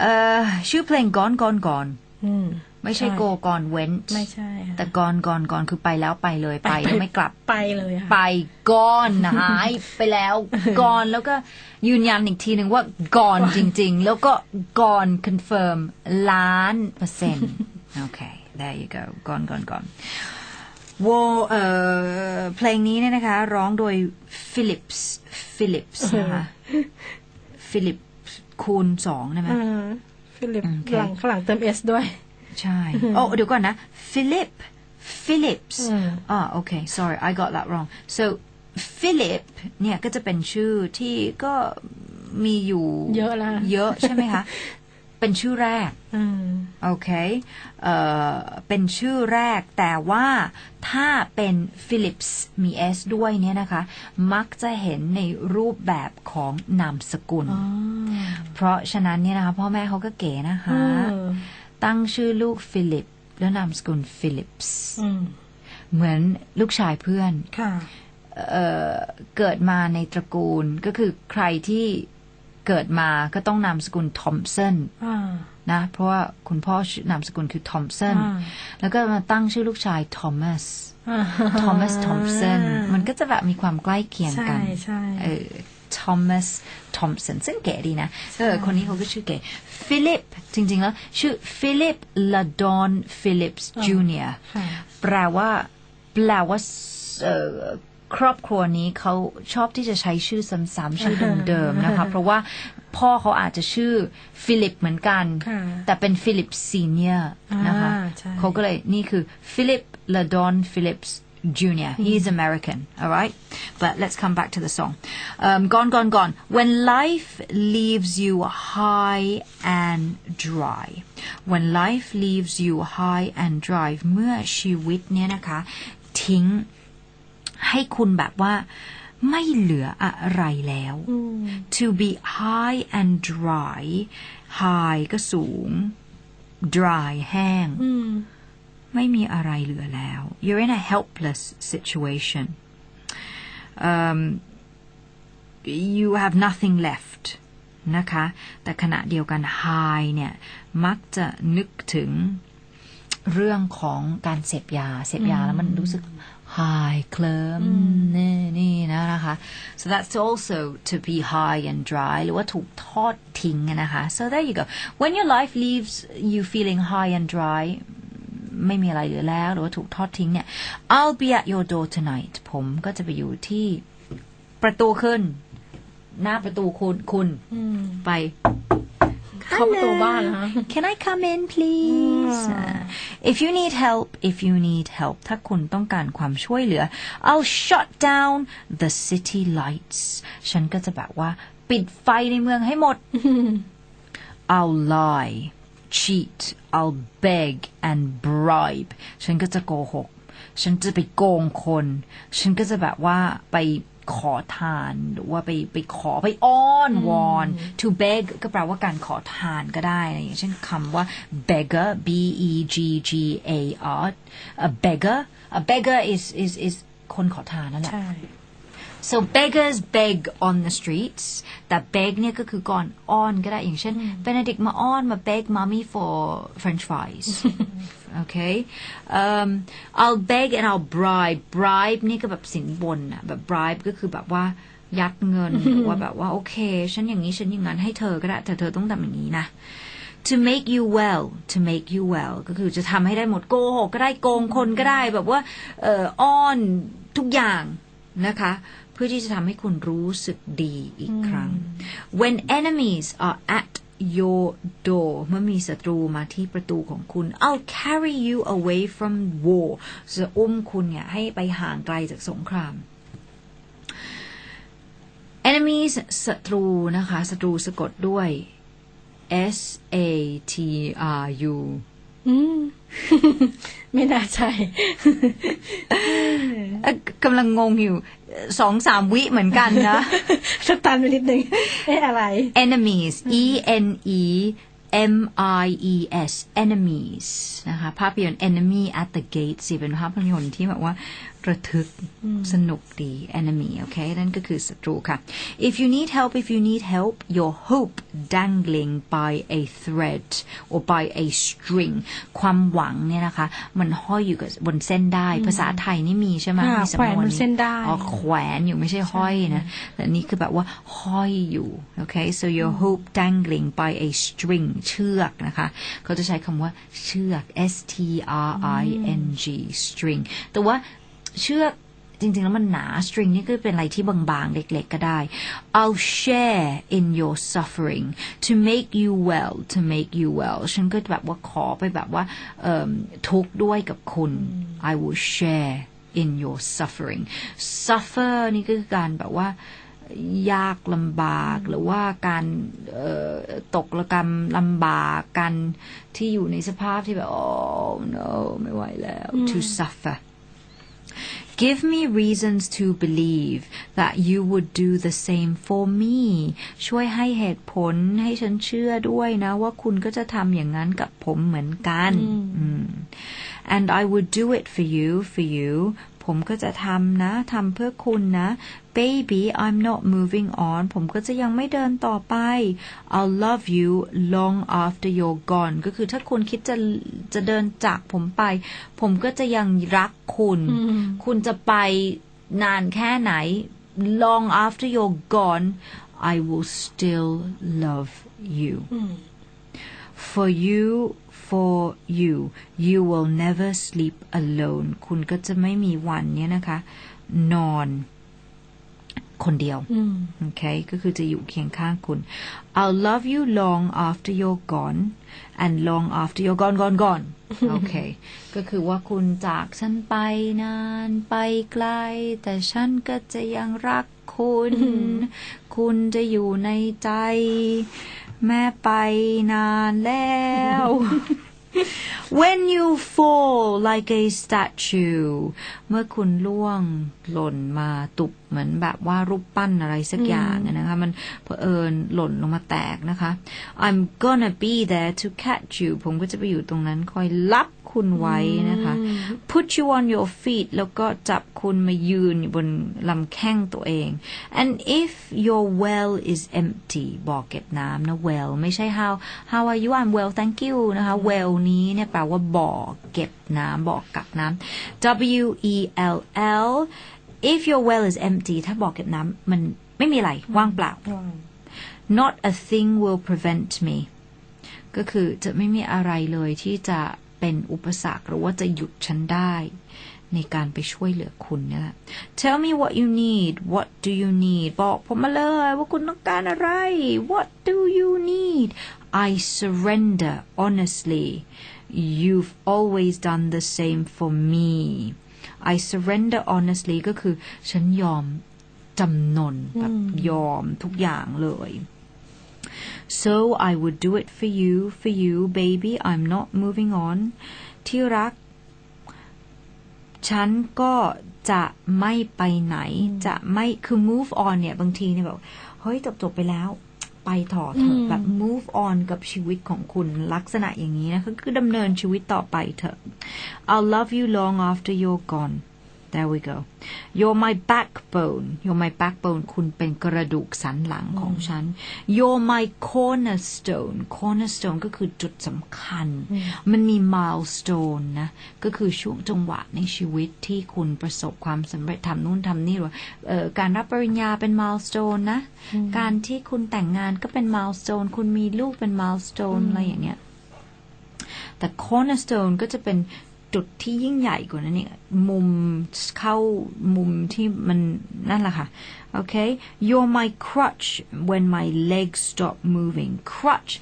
เอ่อชื่อเพลง Gone Gone Gone อืมไม่ใช่ใช่ Go Gone Went ไม่ใช่ค่ะแต่ Gone Gone Gone คือไปแล้วไปเลยไปแล้วไม่กลับไปเลยค่ะไปก่อนหายไปแล้วก่อนแล้วก็ยืนยันอีกทีหนึ่งว่าก่อนจริง ๆ แล้วก็ก่อน confirm ล้านเปอร์เซ็นต์โอเค there you go ก่อนก่อนก่อนโวเอ่อเพลงนี้เนี่ยนะคะ ร้องโดย Philips Philips นะคะฟิลิป คูณสองได้ไหมอ่าฟิลิปโอเคหลังข้างหลังเติมเอสด้วย ใช่โอ้เดี๋ยวก่อนนะ Philip Philips อืมอ่าโอเค sorry I got that wrong so Philip เนี่ยก็จะเป็นชื่อที่ก็มีอยู่เยอะแล้วเยอะใช่ไหมคะ เป็นชื่อแรกอืมโอเคเอ่อเป็นชื่อแรก แต่ว่าถ้าเป็น Philips มี S ด้วยเนี่ยนะคะ มักจะเห็นในรูปแบบของนามสกุลอ๋อเพราะฉะนั้นเนี่ยนะคะพ่อแม่เขาก็เก๋นะคะอืมตั้งชื่อลูกฟิลิป แล้วนามสกุลฟิลิปส์อืมเหมือนลูกชายเพื่อนค่ะเอ่อเกิดมาในตระกูลก็คือใครที่ เกิดมาก็ต้องนามสกุลทอมสันอ่านะเพราะว่าคุณพ่อชื่อนามสกุลคือทอมสันอ่าแล้วก็มาตั้งชื่อลูกชายทอมัสอ่าทอมัสทอมสันมันก็จะแบบมีความใกล้เคียงกันใช่ใช่เออทอมัสทอมสันซึ่งเก๋ดีนะเออคนนี้เขาก็ชื่อเก๋ฟิลิปจริง ๆ แล้ว ชื่อฟิลิปลาดอนฟิลิปส์จูเนียค่ะแปลว่าแปลว่าเอ่อ ครอบครัวนี้เขาชอบที่จะใช้ชื่อซ้ำๆชื่อเดิมๆนะคะเพราะว่าพ่อเขาอาจจะชื่อฟิลิปเหมือนกันค่ะแต่เป็นฟิลิปซีเนียร์นะคะอ่าใช่เขาก็เลยนี่คือฟิลิปลาดอนฟิลิปส์ Junior. He's American, all right? But let's come back to the song. Um, gone, gone, gone. When life leaves you high and dry. When life leaves you high and dry เมื่อชีวิตเนี่ยนะคะทิ้ง ให้คุณแบบว่าไม่เหลืออะไรแล้ว to be high and dry high ก็สูง dry แห้งอืมไม่มีอะไรเหลือแล้ว you're in a helpless situation um, you have nothing left นะคะ แต่ขณะเดียวกัน high เนี่ย มักจะนึกถึงเรื่องของการเสพยา เสพยาแล้วมันรู้สึก high เคลิ้มนี่นี่นะนะคะ so that's also to be high and dry หรือว่าถูกทอดทิ้งอะนะคะ so there you go when your life leaves you feeling high and dry ไม่มีอะไรเหลือแล้ว หรือว่าถูกทอดทิ้งเนี่ย I'll be at your door tonight ผมก็จะไปอยู่ที่ประตูขึ้น หน้าประตูคุณคุณอืมไป เข้าประตูบ้านนะคะ Can I come in please if you need help if you need help ถ้าคุณต้องการความช่วยเหลือ I'll shut down the city lights ฉันก็จะแบบว่า ปิดไฟในเมืองให้หมด I'll lie cheat I'll beg and bribe ฉันก็จะโกหก ฉันจะไปโกงคน ฉันก็จะแบบว่าไป ขอทาน หรือว่าไปไปขอไปอ้อนวอน to beg ก็แปลว่าการขอทานก็ได้นะอย่างเช่นคำว่า beggar b e g g a r a beggar a beggar is is is คนขอทานนั่นแหละใช่ so beggars beg on the streets แต่ beg เนี่ยก็คือก่อนอ้อนก็ได้อย่างเช่น Benedict มาอ้อนมา beg mommy for french fries okay um, I'll beg and I'll bribe bribe นี่ก็แบบสินบนอะแบบ bribe ก็คือแบบว่ายัดเงินหรือว่าแบบว่าโอเค ฉันอย่างนี้ฉันอย่างนั้นให้เธอก็ได้ แต่เธอต้องทำอย่างนี้นะ to make you well to make you well ก็คือจะทำให้ได้หมดโกหกก็ได้โกงคนก็ได้แบบว่าเอ่ออ้อนทุกอย่างนะคะ เพื่อที่จะทำให้คุณรู้สึกดีอีกครั้ง when enemies are at your door เมื่อมีศัตรูมาที่ประตูของคุณ I'll carry you away from war จะอุ้มคุณเนี่ยให้ไปห่างไกลจากสงคราม enemies ศัตรูนะคะศัตรูสะกดด้วย S A T R U อืมไม่น่าใช่เอ่อ กำลังงงอยู่สองสามวิเหมือนกันนะ สตันไปนิดนึงเอ๊ะอะไร enemies E N E M I E S enemies นะคะภาพยนตร์ enemy at the gate สิเป็นภาพยนตร์ที่แบบว่าระทึกสนุกดี enemy โอเค นั่นก็คือศัตรูค่ะ if you need help if you need help your hope dangling by a thread or by a string ความหวังเนี่ยนะคะ มันห้อยอยู่กับบนเส้นได้ ภาษาไทยนี่มีใช่ไหมค่ะมีสำนวนแขวนบนเส้นได้อ๋อแขวนอยู่ไม่ใช่ห้อยนะ แต่นี่คือแบบว่าห้อยอยู่ โอเค so your hope dangling by a string เชือกนะคะ เขาจะใช้คำว่าเชือก S T R I N G string แต่ว่าเชือกจริง ๆ แล้วมันหนา string นี่ก็เป็นอะไรที่บาง ๆ เล็ก ๆ ก็ได้ I'll share in your suffering to make you well to make you well ฉันก็แบบว่าขอไปแบบว่าทุกข์ด้วยกับคุณ I will share in your suffering suffer นี่ก็คือการแบบว่า ยากลำบาก หรือว่าการเอ่อตกระกรรมลำบากกันที่อยู่ในสภาพที่แบบ oh no ไม่ไหวแล้ว to suffer Give me reasons to believe that you would do the same for me ช่วยให้เหตุผลให้ฉันเชื่อด้วยนะว่าคุณก็จะทำอย่างนั้นกับผมเหมือนกันอืม and I would do it for you for you ผมก็จะทำนะทำเพื่อคุณนะ baby I'm not moving on ผมก็จะยังไม่เดินต่อไป I'll love you long after you're gone ก็คือถ้าคุณคิดจะจะเดินจากผมไป ผมก็จะยังรักคุณ คุณจะไปนานแค่ไหน long after you're gone I will still love you for you for you you will never sleep alone คุณก็จะไม่มีวันเนี้ยนะคะ นอน คนเดียวโอเคก็คือจะอยู่เคียงข้างคุณ I'll love you long after you're gone and long after you're gone gone gone โอเคก็คือว่าคุณจากฉันไปนานไปไกล แต่ฉันก็จะยังรักคุณ คุณจะอยู่ในใจ แม่ไปนานแล้ว When you fall like a statue เมื่อคุณล่วงหล่นมาตุบเหมือนแบบว่ารูปปั้นอะไรสักอย่างนะคะ มันเผอิญหล่นลงมาแตกนะคะ I'm gonna be there to catch you ผมก็จะไปอยู่ตรงนั้นคอยรับ คุณไว้นะคะ put you on your feet แล้วก็จับคุณมายืนอยู่บนลำแข้งตัวเอง and if your well is empty บอกเก็บน้ำนะ well ไม่ใช่ how how are you I'm well thank you นะคะ well นี้เนี่ยแปลว่าบ่อเก็บน้ำบ่อกักน้ำ W E L L if your well is empty ถ้าบ่อเก็บน้ำมันไม่มีอะไรว่างเปล่า not a thing will prevent me ก็คือจะไม่มีอะไรเลยที่จะ เป็นอุปสรรคหรือว่าจะหยุดฉันได้ ในการไปช่วยเหลือคุณเนี่ยแหละ Tell me what you need what do you need บอกผมมาเลยว่าคุณต้องการอะไร What do you need I surrender honestly You've always done the same for me I surrender honestly ก็คือ ฉันยอมจำนนแบบยอมทุกอย่างเลย So I would do it for you for you baby I'm not moving on ที่รัก ฉันก็จะไม่ไปไหน จะไม่คือ move on เนี่ย บางทีเนี่ยแบบ เฮ้ย จบจบๆไปแล้ว ไปต่อเถอะแบบ move on กับชีวิตของคุณลักษณะอย่างนี้นะก็คือดำเนินชีวิตต่อไปเถอะ I'll love you long after you're gone There we go You're my backbone You're my backbone คุณเป็นกระดูกสันหลังของฉัน You're my cornerstone cornerstone ก็คือจุดสำคัญ มันมี milestone นะ ก็คือช่วงจังหวะในชีวิตที่คุณประสบความสำเร็จทำนู่นทำนี่หรือว่าเอ่อการรับปริญญาเป็น milestone นะ การที่คุณแต่งงานก็เป็น milestone คุณมีลูกเป็น milestone อะไรอย่างเงี้ยแต่ cornerstone ก็จะเป็น จุดที่ยิ่งใหญ่กว่านั้นเนี่ยมุมเข้ามุมที่มันนั่นแหละค่ะ โอเค you're my crutch when my legs stop moving crutch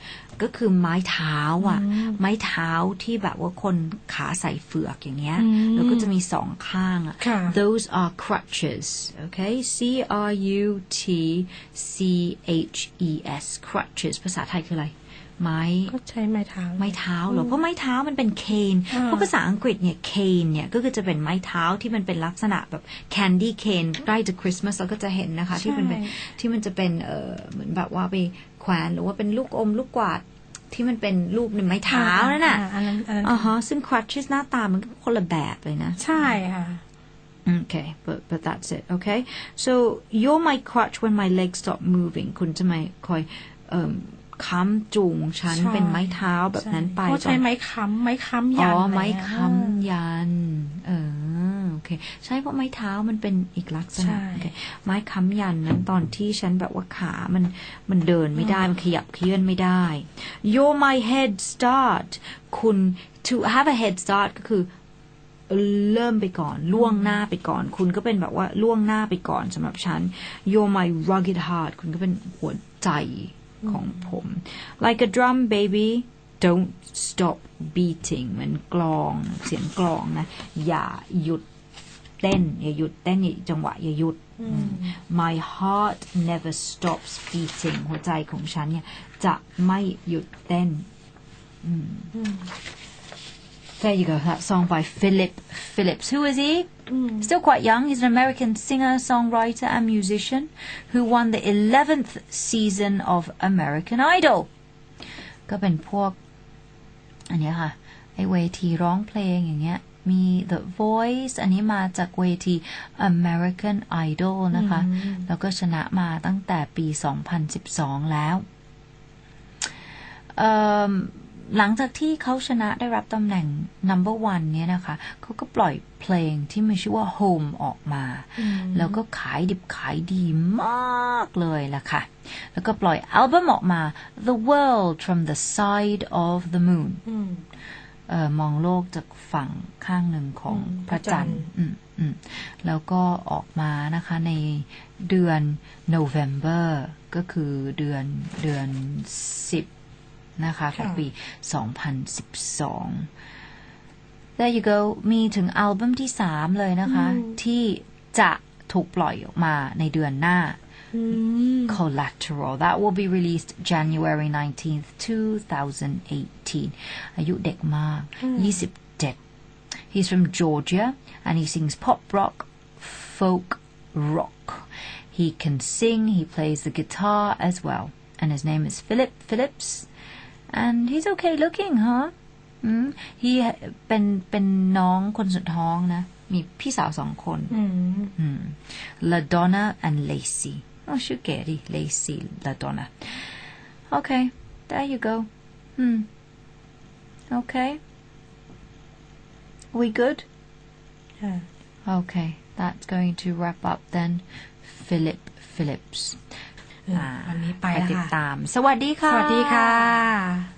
ก็คือไม้เท้าอะ ไม้เท้าที่แบบว่าคนขาใส่เฟือกอย่างเงี้ย แล้วก็จะมีสองข้างอะค่ะ those are crutches okay C R U T C H E S crutches ภาษาไทยคืออะไร ไม้ก็ใช้ไม้เท้า ไม้เท้าเหรอเพราะไม้เท้ามันเป็นเคนอ่าเพราะภาษาอังกฤษเนี่ยเคนเนี่ยก็คือจะเป็นไม้เท้าที่มันเป็นลักษณะแบบแคนดี้เคนใกล้จะคริสต์มาสเราก็จะเห็นนะคะ ที่มันเป็นที่มันจะเป็นเออเหมือนแบบว่าไปแขวนหรือว่าเป็นลูกอมลูกกวาดที่มันเป็นรูปในไม้เท้านั่นน่ะอ่อันนั้นอันนั้นอ่าฮะซึ่ง crutches หน้าตามันก็คนละแบบเลยนะ ใช่ค่ะอ Okay, but but that's it. Okay, so you're my crutch when my legs stop moving. คุณจะไม่คอยเอ่ม ค้ำจูงฉันใช่เป็นไม้เท้าแบบนั้นไปเขาจใช้นไม้ค้ำไม้ค้ำอ๋ยัอนอะไรไม้อะค้ำยัน เออโอเค ใช่เพราะไม้เท้ามันเป็นอีกลักษณะใช่โอเคไม้ค้ำยันนั้นตอนที่ฉันแบบว่าขามันมันเดินไม่ได้มันขยับเคลื่อนไม่ได้ you're my head start คุณ to have a head start ก็คือเริ่มไปก่อน ล่วงหน้าไปก่อน คุณก็เป็นแบบว่าล่วงหน้าไปก่อนสำหรับฉัน you're my rugged heart คุณก็เป็นหัวใจ ของผม like a drum baby don't stop beating เหมือนกลองเสียงกลองนะ อย่าหยุดเต้น อย่าหยุดเต้นอย่าจังหวะอย่าหยุด my heart never stops beating หัวใจของฉันเนี่ย จะไม่หยุดเต้น There you go. That song by Philip Phillips. Who is he? Still quite young. He's an American singer, songwriter, and musician who won the 11th season of American Idol. ก็เป็นพวก อันเนี้ยค่ะ ไอเวทีร้องเพลงอย่างเงี้ย มี The Voice อันนี้มาจากเวที American Idol นะคะ แล้วก็ชนะมาตั้งแต่ปี 2012 แล้ว เอิ่ม หลังจากที่เขาชนะได้รับตำแหน่ง number one เนี่ยนะคะ เขาก็ปล่อยเพลงที่มีชื่อว่า Home ออกมา แล้วก็ขายดิบขายดีมากเลยล่ะค่ะ แล้วก็ปล่อยอัลบั้มออกมา The World from the Side of the Moon อืมเออมองโลกจากฝั่งข้างหนึ่งของอืมพระจันทร์พระจันทร์อืมอืมแล้วก็ออกมานะคะในเดือน November ก็คือเดือนเดือน10 นะคะ ของปี 2012 There you go มีถึงอัลบั้มที่ 3 เลยนะคะ ที่จะถูกปล่อยออกมาในเดือนหน้าอืม Collateral. That will be released January 19th, 2018. อายุเด็กมาก 27 He's from Georgia and he sings pop rock, folk rock. He can sing, he plays the guitar as well. And his name is Philip Phillips. And he's okay looking, huh? อืม he เป็นเป็นน้องคนสุดท้องนะ มีพี่สาวสองคน อืม Hmm. La Donna and Lacey. Oh, Shugeri, Lacey, La Donna. Okay, there you go. Hmm. Okay. We good? ค่ะ Okay, that's going to wrap up then. Philip Phillips. เออวันนี้ไปไปแล้วติดค่ะตาม สวัสดีสค่ะวัสดีค่ะ